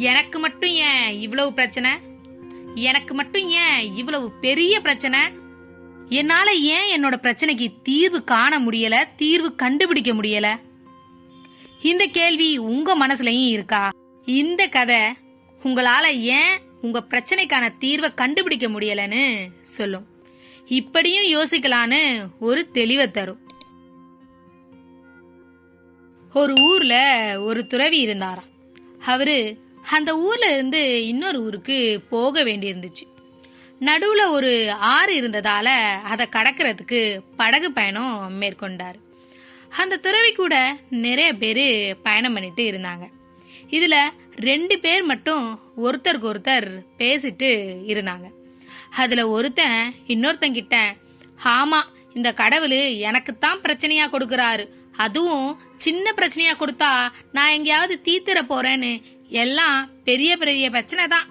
எனக்கு மட்டும் ஏன் இவ்வளவு பிரச்சனை? எனக்கு மட்டும் ஏன் இவ்வளவு பெரிய பிரச்சனை? என்னால ஏன் என்னோட பிரச்சனைக்கு தீர்வு காண முடியல தீர்வு கண்டுபிடிக்க முடியல? இந்த கேள்வி உங்க மனசுலயும் இருக்கா? இந்த கதை உங்களால ஏன் உங்க பிரச்சனைக்கான தீர்வை கண்டுபிடிக்க முடியலன்னு சொல்லும். இப்படியும் யோசிக்கலான்னு ஒரு தெளிவை தரும். ஒரு ஊர்ல ஒரு துறவி இருந்தாராம். அவரு அந்த ஊர்ல இருந்து இன்னொரு ஊருக்கு போக வேண்டியிருந்துச்சு. நடுவுல ஒரு ஆறு இருந்ததால அதை கடக்கிறதுக்கு படகு பயணம் மேற்கொண்டார். அந்த துறவி கூட நிறைய பேர் பயணம் பண்ணிட்டு இருந்தாங்க. இதுல ரெண்டு பேர் மட்டும் ஒருத்தருக்கு ஒருத்தர் பேசிட்டு இருந்தாங்க. அதுல ஒருத்தன் இன்னொருத்தங்கிட்ட ஆமா இந்த கடவுள் எனக்குத்தான் பிரச்சனையா கொடுக்கறாரு. அதுவும் சின்ன பிரச்சனையா கொடுத்தா நான் எங்கேயாவது தீத்துற போறேன்னு எல்லாம் பெரிய பெரிய பிரச்சனை தான்.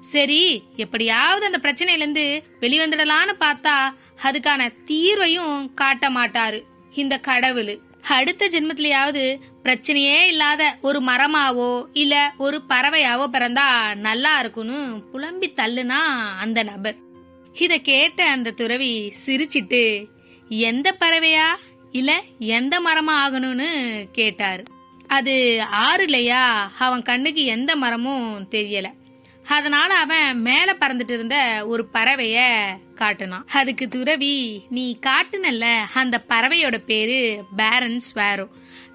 சரி எப்படியாவது அந்த பிரச்சனையில இருந்து வெளிவந்துடலான்னு பார்த்தா அதுக்கான தீர்வையும் காட்ட மாட்டாரு இந்த கடவுள். அடுத்த ஜென்மத்திலேயாவது பிரச்சனையே இல்லாத ஒரு மரமாவோ இல்ல ஒரு பறவையாவோ பிறந்தா நல்லா இருக்கும்னு புலம்பி தள்ளுனா அந்த நபர். இத கேட்ட அந்த துறவி சிரிச்சிட்டு எந்த பறவையா? இல்ல எந்த மரமா ஆகணும்னு? கேட்டாரு. அது ஆறுலையா? அவன் கண்ணுக்கு எந்த மரமும் தெரியல. அதனால அவன் மேல பறந்துட்டு இருந்த ஒரு பறவைய காட்டுனான். அதுக்கு துறவி நீ காட்டுனல்ல அந்த பறவையோட பேரு பேரன் ஸ்வேரோ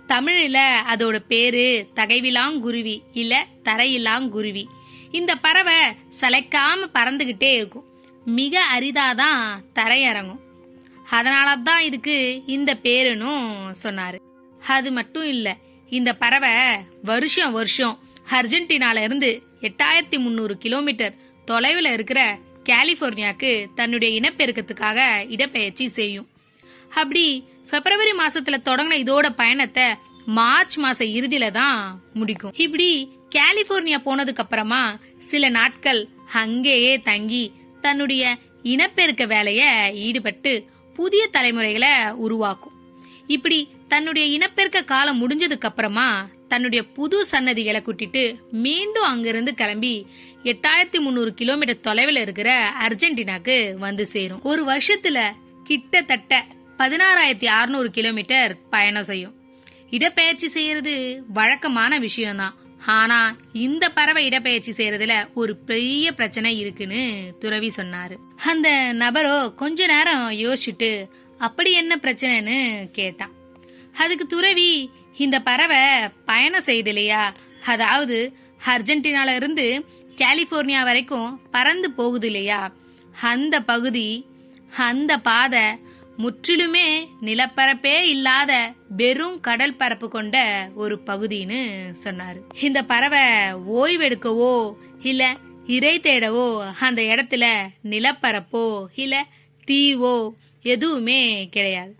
தமிழில் அதோட பேரு தகைவிலாங்குருவி இல்ல தரையிலாங்குருவி. இந்த பறவை சளைக்காம பறந்துகிட்டே இருக்கும். மிக அரிதாதான் தரையிறங்கும். அதனால தான் இதுக்கு இந்த பேருன்னு சொன்னாரு. அது மட்டும் இல்லை இந்த பறவை வருஷம் வருஷம் அர்ஜென்டினால இருந்து எட்டாயிரத்தி முந்நூறு கிலோமீட்டர் தொலைவில் இருக்கிற கலிபோர்னியாக்கு தன்னுடைய இனப்பெருக்கத்துக்காக இடப்பெயர்ச்சி செய்யும். அப்படி பிப்ரவரி மாசத்துல தொடங்கின இதோட பயணத்தை மார்ச் மாச இறுதியில தான் முடிக்கும். இப்படி கலிபோர்னியா போனதுக்கு அப்புறமா சில நாட்கள் அங்கேயே தங்கி தன்னுடைய இனப்பெருக்க வேலைய ஈடுபட்டு புதிய தலைமுறைகளை உருவாக்கும். இப்படி தன்னுடைய இனப்பெருக்க காலம் முடிஞ்சதுக்கு அப்புறமா தன்னுடைய புது சன்னதிகளை கூட்டிட்டு மீண்டும் அங்கிருந்து கிளம்பி எட்டாயிரத்தி முந்நூறு கிலோமீட்டர் தொலைவில் இருக்கிற அர்ஜென்டினாக்கு வந்து சேரும். ஒரு வருஷத்துல கிட்டத்தட்ட பதினாறாயிரத்தி அறுநூறு கிலோமீட்டர் பயணம் செய்யும். இடப்பெயர்ச்சி செய்யறது வழக்கமான விஷயம்தான். ஆனா இந்த பறவை இடப்பெயர்ச்சி செய்யறதுல ஒரு பெரிய பிரச்சனை இருக்குன்னு துறவி சொன்னாரு. அந்த நபரோ கொஞ்ச நேரம் யோசிச்சுட்டு அப்படி என்ன பிரச்சனைன்னு கேட்டான். அதுக்கு துறவி இந்த பறவை பயணம் செய்யுது இல்லையா அதாவது அர்ஜென்டினால இருந்து கலிபோர்னியா வரைக்கும் பறந்து போகுது இல்லையா அந்த பகுதி அந்த பாதை முற்றிலுமே நிலப்பரப்பே இல்லாத வெறும் கடல் பரப்பு கொண்ட ஒரு பகுதின்னு சொன்னாரு. இந்த பறவை ஓய்வெடுக்கவோ இல்ல இறை தேடவோ அந்த இடத்துல நிலப்பரப்போ இல்ல தீவோ எதுவுமே கிடையாது.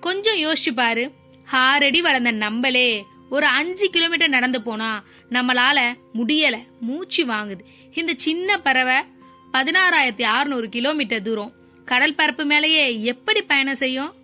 கொஞ்சம் யோசிச்சு பாரு. ஆறடி வளர்ந்த நம்மளே ஒரு அஞ்சு கிலோமீட்டர் நடந்து போனா நம்மளால முடியல. மூச்சு வாங்குது. இந்த சின்ன பறவை பதினாறாயிரத்தி அறுநூறு கிலோமீட்டர் தூரம். கடல் பரப்பு மேலேயே எப்படி பயணம் செய்யும்?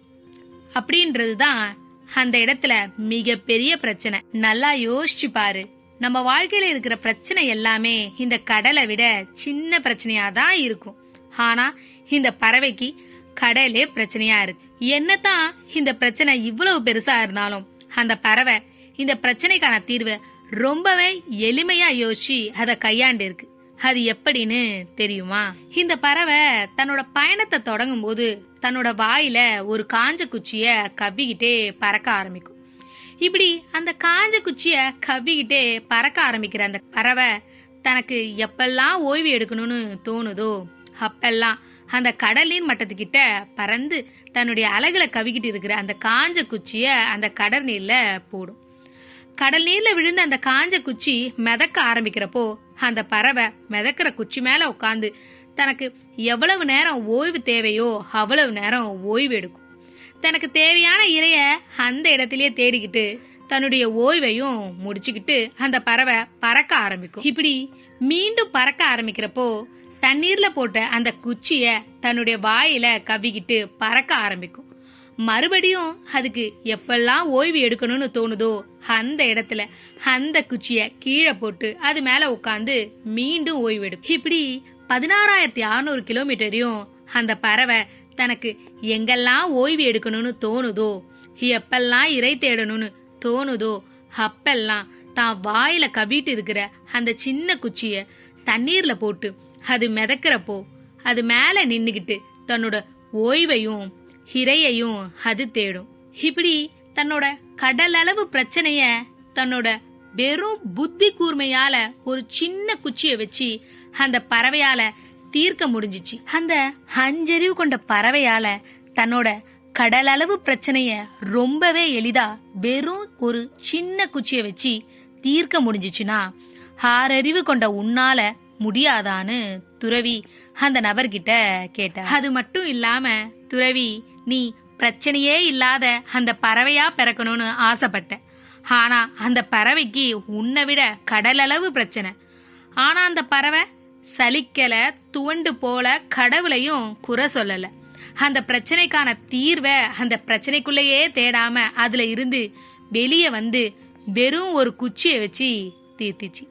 அப்படின்றதுதான் அந்த இடத்துல மிகப்பெரிய பிரச்சனை. நல்லா யோசிச்சு பாரு. நம்ம வாழ்க்கையில இருக்கிற பிரச்சனை எல்லாமே இந்த கடலை விட சின்ன பிரச்சனையா தான் இருக்கும். ஆனா இந்த பறவைக்கு கடலே பிரச்சனையா இருக்கு. என்னதான் இந்த பிரச்சனை இவ்வளவு பெருசா இருந்தாலும் அந்த பறவை இந்த பிரச்சனைக்கான தீர்வை ரொம்பவே எளிமையா யோசிச்சு அதை கையாண்டு இருக்கு அது எப்படின்னு தெரியுமா? இந்த பறவை தன்னோட பயணத்தை தொடங்கும் போது தன்னோட வாயில ஒரு காஞ்ச குச்சிய கவ்விக்கிட்டே பறக்க ஆரம்பிக்கும். இப்படி அந்த காஞ்ச குச்சிய கவ்விக்கிட்டே பறக்க ஆரம்பிக்கிற அந்த பறவை தனக்கு எப்பெல்லாம் ஓய்வு எடுக்கணும்னு தோணுதோ அப்பெல்லாம் அந்த கடலின் மட்டத்துக்கிட்ட பறந்து தன்னுடைய அலகுல கவிக்கிட்டு இருக்கிற அந்த காஞ்ச குச்சிய அந்த கடல் நீர்ல போடும். கடல் நீர்ல விழுந்த அந்த காஞ்ச குச்சி மிதக்க ஆரம்பிக்கிறப்போ அந்த பறவை மிதக்கிற குச்சி மேல உட்காந்து தனக்கு எவ்வளவு நேரம் ஓய்வு தேவையோ அவ்வளவு நேரம் ஓய்வு எடுக்கும். தனக்கு தேவையான இறைய அந்த இடத்திலேயே தேடிக்கிட்டு தன்னுடைய ஓய்வையும் முடிச்சுக்கிட்டு அந்த பறவை பறக்க ஆரம்பிக்கும். இப்படி மீண்டும் பறக்க ஆரம்பிக்கிறப்போ தண்ணீர்ல போட்ட அந்த குச்சிய தன்னுடைய வாயில கவ்விக்கிட்டு பறக்க ஆரம்பிக்கும். மறுபடியும் அதுக்கு எப்பெல்லாம் ஓய்வு எடுக்கணும்னு தோணுதோ அந்த இடத்துல அந்த குச்சிய கீழே போட்டு அது மேல உட்காந்து மீண்டும் ஓய்வு எடுக்கும். இப்படி பதினாறாயிரத்தி அறுநூறு கிலோமீட்டரையும் அந்த பறவை தனக்கு எங்கெல்லாம் ஓய்வு எடுக்கணும்னு தோணுதோ எப்பெல்லாம் இறை தேடணும்னு தோணுதோ அப்பெல்லாம் தான் வாயில கவிட்டு இருக்கிற அந்த சின்ன குச்சிய தண்ணீர்ல போட்டு அது மிதக்கிறப்போ அது மேல நின்னுகிட்டு தன்னோட ஓய்வையும் ஹிரையையும் அது தேடும். இப்படி தன்னோட கடல் அளவு பிரச்சனைய தன்னோட வெறும் புத்தி கூர்மையால ஒரு சின்ன குச்சிய வச்சு அந்த பறவையால தீர்க்க முடிஞ்சிச்சு. அந்த அஞ்சறிவு கொண்ட பறவையால தன்னோட கடலளவு பிரச்சனைய ரொம்பவே எளிதா வெறும் ஒரு சின்ன குச்சிய வச்சு தீர்க்க முடிஞ்சிச்சுன்னா ஆறறிவு கொண்ட உன்னால முடியாதான்னு துறவி அந்த நபர்கிட்ட கேட்ட அது மட்டும் இல்லாம துறவி நீ பிரச்சனையே இல்லாத அந்த பறவையா பிறக்கணும்னு ஆசைப்பட்ட. ஆனா அந்த பறவைக்கு உன்னை விட கடலளவு பிரச்சனை. ஆனா அந்த பறவை சலிக்கல துவண்டு போல கடவுளையும் குறை சொல்லல. அந்த பிரச்சனைக்கான தீர்வை அந்த பிரச்சனைக்குள்ளேயே தேடாம அதுல இருந்து வெளியே வந்து வெறும் ஒரு குச்சியை வச்சு தீர்த்திச்சு.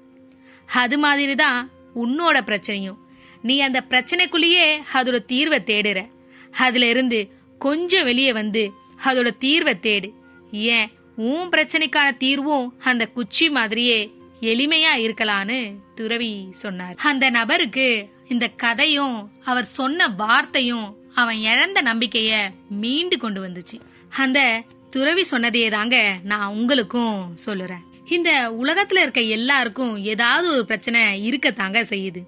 அது மாதிரி தான் உன்னோட பிரச்சனையும். நீ அந்த பிரச்சனைக்குள்ளேயே அதோட தீர்வை தேடுற. அதுல இருந்து கொஞ்சம் வெளியே வந்து அதோட தீர்வை தேடு. ஏன்? உன் பிரச்சனைக்கான தீர்வும் அந்த குச்சி மாதிரியே எளிமையா இருக்கலான்னு துறவி சொன்னார். அந்த நபருக்கு இந்த கதையும் அவர் சொன்ன வார்த்தையும் அவன் இழந்த நம்பிக்கைய மீண்டு கொண்டு வந்துச்சு. அந்த துறவி சொன்னதையே தாங்க நான் உங்களுக்கும் சொல்லுறேன். இந்த உலகத்துல இருக்க எல்லாருக்கும் ஏதாவது ஒரு பிரச்சனை இருக்கத்தாங்க செய்யுது.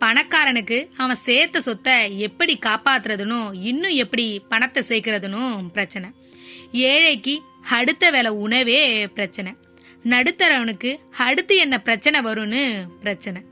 பணக்காரனுக்கு அவன் சேர்த்த சொத்தை எப்படி காப்பாத்துறதுன்னு இன்னும் எப்படி பணத்தை சேர்க்கறதுன்னு பிரச்சனை. ஏழைக்கு அடுத்த வேலை உணவே பிரச்சனை. நடுத்தரவனுக்கு அடுத்து என்ன பிரச்சனை வரும்னு பிரச்சனை.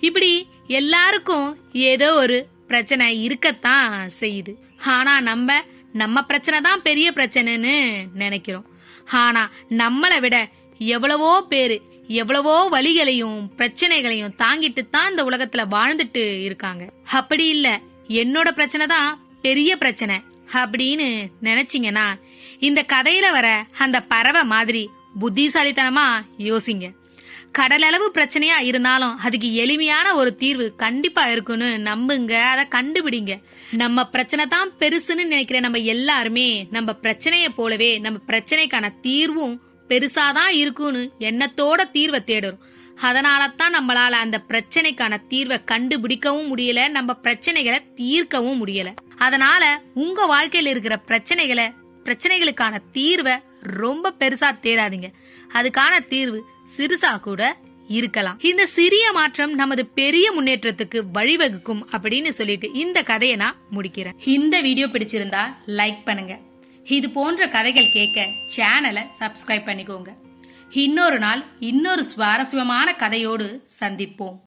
இப்படி எல்லாருக்கும் ஏதோ ஒரு பிரச்சனை இருக்கத்தான் செய்யுது. ஆனா நம்ம நம்ம பிரச்சனை தான் பெரிய பிரச்சனைன்னு நினைக்கிறோம். ஆனா நம்மளை விட எவ்வளவோ பேரு எவ்வளவோ வழிகளையும் பிரச்சனைகளையும் தாங்கிட்டு தான் இந்த உலகத்துல வாழ்ந்துட்டு இருக்காங்க. அப்படி இல்ல என்னோட பிரச்சனை தான் பெரிய பிரச்சனை அப்படின்னு நினைச்சீங்கன்னா இந்த கதையில வர அந்த பறவை மாதிரி புத்திசாலித்தனமா யோசிங்க. கடலளவு பிரச்சனையா இருந்தாலும் அதுக்கு எளிமையான ஒரு தீர்வு கண்டிப்பா இருக்குன்னு நம்புங்க அதை கண்டுபிடிங்க. நம்ம பிரச்சனை தான் பெருசுன்னு நினைக்கிற நம்ம எல்லாருமே நம்ம பிரச்சனைய போலவே நம்ம பிரச்சனைக்கான தீர்வும் பெருசாதான் இருக்கும்னு எண்ணத்தோட தீர்வை தேடுறோம். அதனால தான் நம்மளால அந்த பிரச்சனைக்கான தீர்வை கண்டுபிடிக்கவும் முடியல நம்ம பிரச்சனைகளை தீர்க்கவும் முடியல. அதனால உங்க வாழ்க்கையில இருக்கிற பிரச்சனைகளை பிரச்சனைகளுக்கான தீர்வை ரொம்ப பெருசா தேடாதீங்க. அதுக்கான தீர்வு சிறுசா கூட இருக்கலாம். இந்த சிறிய மாற்றம் நமது பெரிய முன்னேற்றத்துக்கு வழிவகுக்கும் அப்படின்னு சொல்லிட்டு இந்த கதையை நான் முடிக்கிறேன். இந்த வீடியோ பிடிச்சிருந்தா லைக் பண்ணுங்க. இது போன்ற கதைகள் கேட்க சேனலை சப்ஸ்கிரைப் பண்ணிக்கோங்க. இன்னொரு நாள் இன்னொரு சுவாரஸ்யமான கதையோடு சந்திப்போம்.